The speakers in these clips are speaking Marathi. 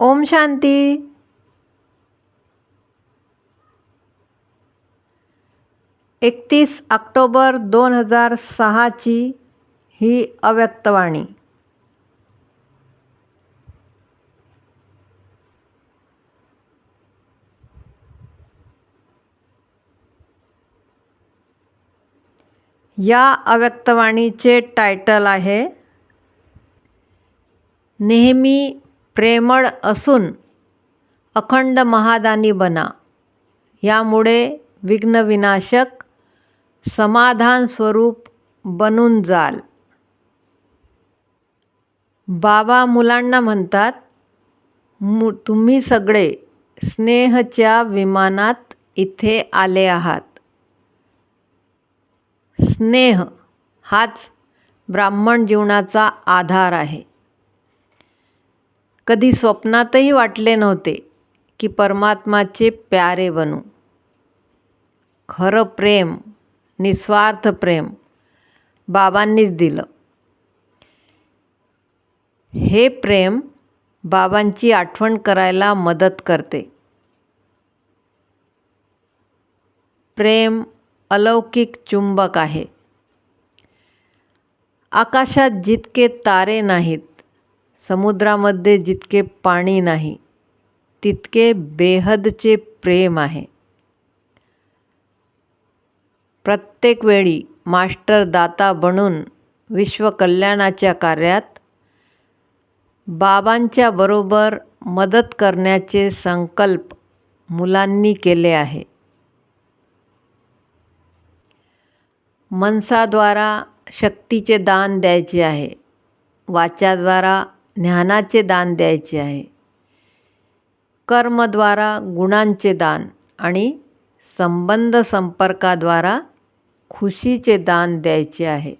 ओम शांती. एकतीस ऑक्टोबर दोन हजार सहाची ही अव्यक्तवाणी या अव्यक्तवाणीचे टायटल आहे नेहमी प्रेमळ असून अखंड महादानी बना. यामुळे विघ्नविनाशक समाधान स्वरूप बनून जाल. बाबा मुलांना म्हणतात मु तुम्ही सगळे स्नेहच्या विमानात इथे आले आहात. स्नेह हाच ब्राह्मण जीवनाचा आधार आहे. कधी स्वप्नातही वाटले नव्हते की परमात्माचे प्यारे बनू. खरं प्रेम निस्वार्थ प्रेम बाबांनीच दिलं. हे प्रेम बाबांची आठवण करायला मदत करते. प्रेम अलौकिक चुंबक आहे. आकाशात जितके तारे नाहीत समुद्रामध्ये जितके पाणी नाही तितके बेहदचे प्रेम आहे. प्रत्येक वेळी मास्टर दाता बनून विश्वकल्याणाच्या कार्यात बाबांच्या बरोबर मदत करण्याचे संकल्प मुलांनी केले आहे. मनसाद्वारा शक्तीचे दान द्यायचे आहे. वाच्याद्वारा ज्ञानाचे दान द्यायचे आहे. कर्मद्वारा गुणांचे दान आणि संबंध संपर्काद्वारा खुशीचे दान द्यायचे आहे.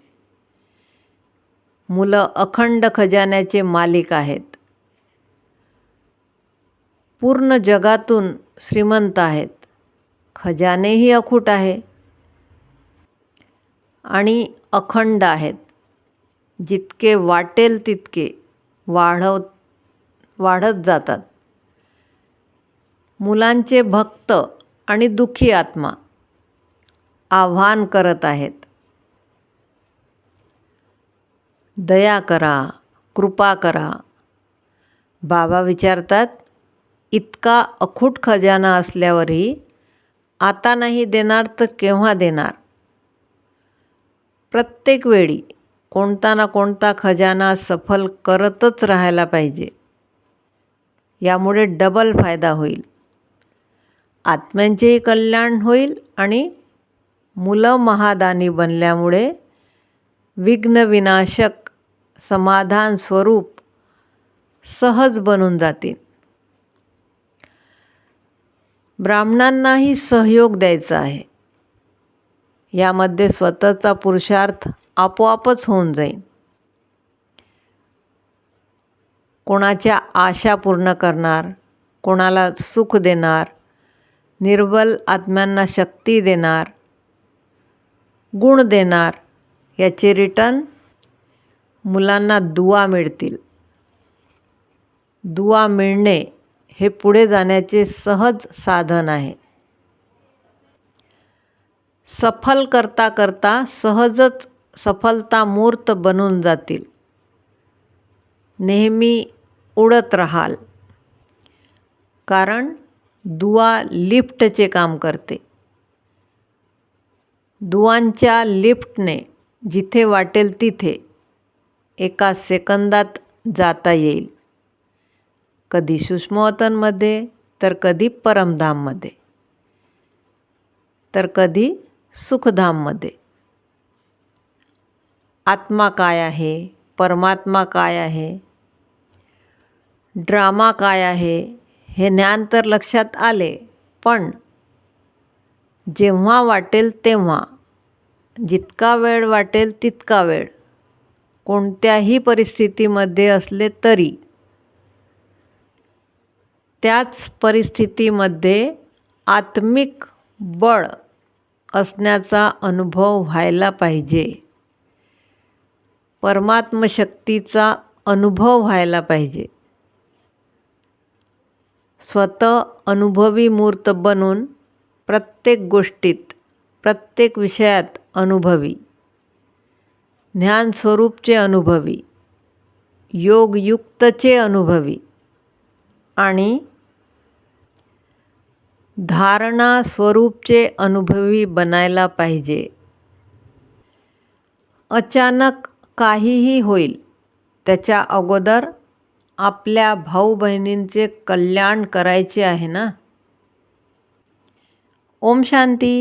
मुलं अखंड खजान्याचे मालिक आहेत. पूर्ण जगातून श्रीमंत आहेत. खजानेही अखूट आहे आणि अखंड आहेत. जितके वाटेल तितके वाढव वाढत जातात. मुलांचे भक्त आणि दुःखी आत्मा आव्हान करत आहेत. दया करा कृपा करा. बाबा विचारतात इतका अखूट खजाना असल्यावरही आता नाही देणार तर केव्हा देणार? प्रत्येक वेळी कोणता ना कोणता खजाना सफल करतच राहायला पाहिजे. यामुळे डबल फायदा होईल. आत्म्यांचेही कल्याण होईल आणि मुलं महादानी बनल्यामुळे विघ्नविनाशक समाधान स्वरूप सहज बनून जातील. ब्राह्मणांनाही सहयोग द्यायचा आहे. यामध्ये स्वतःचा पुरुषार्थ आपोआपच होऊन जाईल. कोणाच्या आशा पूर्ण करणार कोणाला सुख देणार निर्बल आत्म्यांना शक्ती देणार गुण देणार याचे रिटर्न मुलांना दुवा मिळतील. दुवा मिळणे हे पुढे जाण्याचे सहज साधन आहे. सफल करता करता सहजच सफलता मूर्त बनून जातील. नेहमी उडत राहाल. कारण दुवा लिफ्टचे काम करते. दुवांच्या लिफ्टने जिथे वाटेल तिथे एका सेकंदात जाता येईल. कधी सुष्मवतनमध्ये तर कधी परमधाममध्ये. तर कधी सुखधाममध्ये. आत्मा काय आहे? परमात्मा काय आहे? ड्रामा काय आहे? हे ज्ञान तर लक्षात आले पण जेव्हा वाटेल तेव्हा जितका वेळ वाटेल तितका वेळ. कोणत्याही परिस्थितीमध्ये असले तरी त्याच परिस्थितीमध्ये आत्मिक बळ असण्याचा अनुभव व्हायला पाहिजे. परमात्मशक्तीचा अनुभव व्हायला पाहिजे. स्वतः अनुभवी मूर्त बनून प्रत्येक गोष्टीत प्रत्येक विषयात अनुभवी. ज्ञानस्वरूपचे अनुभवी. योगयुक्तचे अनुभवी. आणि धारणा स्वरूपचे अनुभवी बनायला पाहिजे. अचानक काहीही होईल त्याच्या अगोदर आपल्या भाऊ बहिणींचे कल्याण करायचे आहे ना? ओम शांती.